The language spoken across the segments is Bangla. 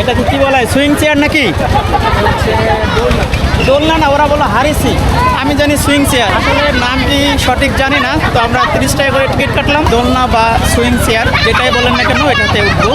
এটাকে কি বলা হয় সুইং চেয়ার নাকি? দোলনা না, ওরা বলো হারিসি আমি জানি সুইং চেয়ার আসলে নামটি সঠিক জানি না, তো আমরা তিরিশ টাকা করে টিকিট কাটলাম। দোলনা বা সুইং চেয়ার যেটাই বলেন না কেন, এটাতে উঠবো।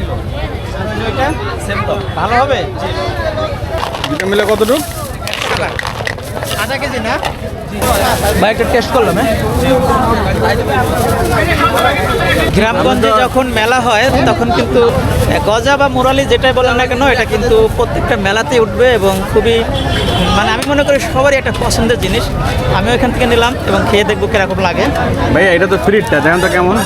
কিলো আর সেম তো ভালো হবে? দুটো মিলে কতটুকু? আধা কেজি না? ভাই একটা টেস্ট করলাম হ্যাঁ? গ্রামগঞ্জে যখন মেলা হয় তখন কিন্তু গজা বা মুরালি যেটাই বলেন না কেন এটা কিন্তু প্রত্যেকটা মেলাতেই উঠবে এবং খুবই মানে আমি মনে করি সবারই একটা পছন্দের জিনিস। আমি এখান থেকে নিলাম এবং খেয়ে দেখব কীরকম লাগে। ভাইয়া এটা তো ফ্রিটটা দেখেন তো কেমন।